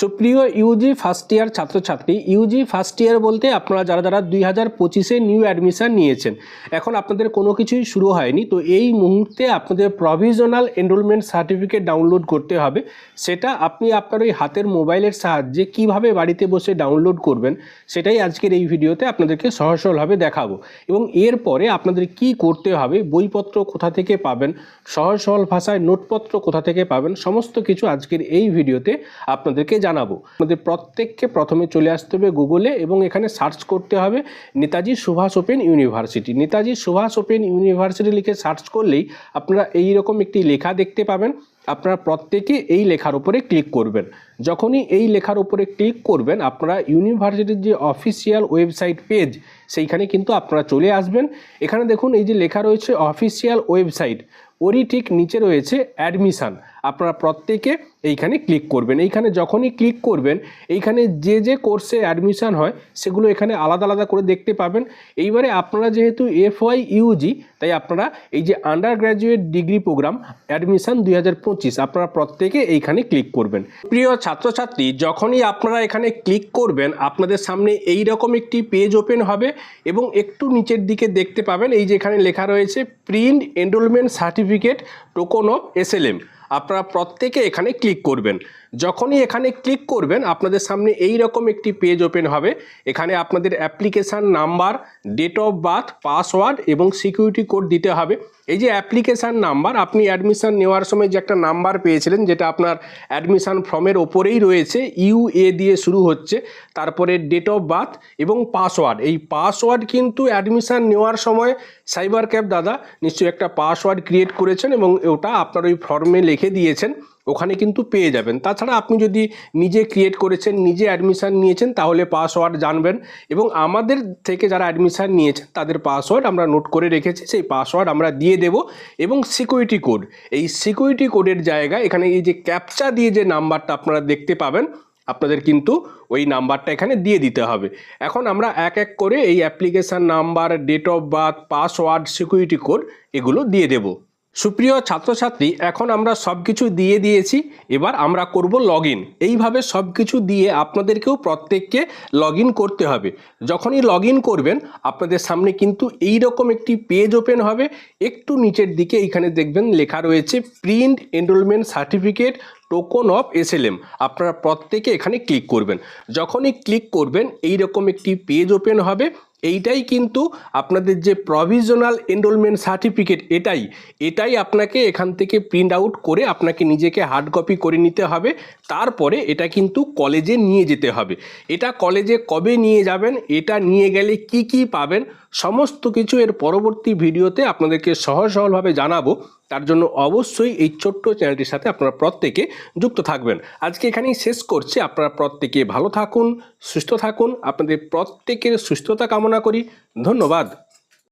সুপ্রিয় Yuji first year ছাত্রছাত্রী Yuji first year বলতে আপনারা যারা যারা দুই হাজার পঁচিশে নিউ অ্যাডমিশান নিয়েছেন, এখন আপনাদের কোনো কিছুই শুরু হয়নি, তো এই মুহূর্তে আপনাদের প্রভিজনাল এনরোলমেন্ট সার্টিফিকেট ডাউনলোড করতে হবে, সেটা আপনি আপনার ওই হাতের মোবাইলের সাহায্যে কীভাবে বাড়িতে বসে ডাউনলোড করবেন, সেটাই আজকের এই ভিডিওতে আপনাদেরকে সহজ সরলভাবে দেখাবো, এবং এরপরে আপনাদের কি করতে হবে, বইপত্র কোথা থেকে পাবেন সহজ সরল ভাষায় নোটপত্র কোথা থেকে পাবেন, সমস্ত কিছু আজকের এই ভিডিওতে আপনাদেরকে জানাব। আমাদের প্রত্যেককে প্রথমে চলে আসতে হবে গুগলে এবং এখানে সার্চ করতে হবে Netaji Subhas Open University. Netaji Subhas Open University লিখে সার্চ করলেই আপনারা এই রকম একটি লেখা দেখতে পাবেন। আপনারা প্রত্যেকে এই লেখার উপরে ক্লিক করবেন। যখনই এই লেখার উপরে ক্লিক করবেন, আপনারা ইউনিভার্সিটির যে অফিসিয়াল ওয়েবসাইট পেজ, সেইখানে কিন্তু আপনারা চলে আসবেন। এখানে দেখুন, এই যে লেখা রয়েছে অফিসিয়াল ওয়েবসাইট। ওরই ঠিক নিচে রয়েছে অ্যাডমিশান আপনারা প্রত্যেকে এইখানে ক্লিক করবেন। এইখানে যখনই ক্লিক করবেন, এইখানে যে যে কোর্সে অ্যাডমিশান হয়, সেগুলো এখানে আলাদা আলাদা করে দেখতে পাবেন। এইবারে আপনারা যেহেতু এফওয়াই ইউজি তাই আপনারা এই যে undergraduate degree programme admission দুই হাজার পঁচিশ, আপনারা প্রত্যেকে এইখানে ক্লিক করবেন। প্রিয় ছাত্রছাত্রী, যখনই আপনারা এখানে ক্লিক করবেন, আপনাদের সামনে এই রকম একটি পেজ ওপেন হবে এবং একটু নিচের দিকে দেখতে পাবেন। এই যে এখানে লেখা রয়েছে print enrolment certificate token of SLM আপনারা প্রত্যেকে এখানে ক্লিক করবেন। যখনই এখানে ক্লিক করবেন, আপনাদের সামনে এই রকম একটি পেজ ওপেন হবে। এখানে আপনাদের application number date of birth password এবং সিকিউরিটি কোড দিতে হবে। এই যে অ্যাপ্লিকেশান নাম্বার আপনি অ্যাডমিশান নেওয়ার সময় যে একটা নাম্বার পেয়েছিলেন, যেটা আপনার অ্যাডমিশান ফর্মের ওপরেই রয়েছে ইউ এ দিয়ে শুরু হচ্ছে, তারপরে ডেট অফ বার্থ এবং পাসওয়ার্ড এই পাসওয়ার্ড কিন্তু অ্যাডমিশান নেওয়ার সময় সাইবার ক্যাব দাদা নিশ্চয়ই একটা পাসওয়ার্ড ক্রিয়েট করেছেন এবং ওটা আপনার ওই ফর্মে লিখে দিয়েছেন। ওখানে কিন্তু পেয়ে যাবেন। তাছাড়া আপনি যদি নিজে ক্রিয়েট করেছেন, নিজে অ্যাডমিশান নিয়েছেন, তাহলে পাসওয়ার্ড জানবেন এবং আমাদের থেকে যারা অ্যাডমিশান নিয়েছেন, তাদের পাসওয়ার্ড আমরা নোট করে রেখেছি, সেই পাসওয়ার্ড আমরা দিয়ে দেব এবং সিকিউরিটি কোড এই সিকিউরিটি কোডের জায়গায় এখানে এই যে ক্যাপচা দিয়ে যে নাম্বারটা আপনারা দেখতে পাবেন, আপনাদের কিন্তু ওই নাম্বারটা এখানে দিয়ে দিতে হবে। এখন আমরা এক এক করে এই application number date of birth password security code এগুলো দিয়ে দেবো। সুপ্রিয় ছাত্রছাত্রী, এখন আমরা সব কিছু দিয়ে দিয়েছি, এবার আমরা করব লগ ইন এইভাবে সব কিছু দিয়ে আপনাদেরকেও প্রত্যেককে লগ করতে হবে। যখনই লগ করবেন, আপনাদের সামনে কিন্তু এই রকম একটি পেজ ওপেন হবে। একটু নিচের দিকে এখানে দেখবেন লেখা রয়েছে print enrolment certificate token of SLM আপনারা প্রত্যেকে এখানে ক্লিক করবেন। যখনই ক্লিক করবেন এই রকম একটি পেজ ওপেন হবে। এইটাই কিন্তু আপনাদের যে প্রভিশনাল এনরোলমেন্ট সার্টিফিকেট এটাই এটাই আপনাকে এখান থেকে প্রিন্ট আউট করে আপনাকে নিজেকে হার্ড কপি করে নিতে হবে। তারপরে এটা কিন্তু কলেজে নিয়ে যেতে হবে। এটা কলেজে কবে নিয়ে যাবেন, এটা নিয়ে গেলে কি কি পাবেন সমস্ত কিছু এর পরবর্তী ভিডিওতে আপনাদেরকে সহজ সহলভাবে জানাব। তার জন্য অবশ্যই এই ছোট্ট চ্যানেলটির সাথে আপনারা প্রত্যেকে যুক্ত থাকবেন। আজকে এখানেই শেষ করছি। আপনারা প্রত্যেকে ভালো থাকুন, সুস্থ থাকুন। আপনাদের প্রত্যেকের সুস্থতা কামনা করি। ধন্যবাদ।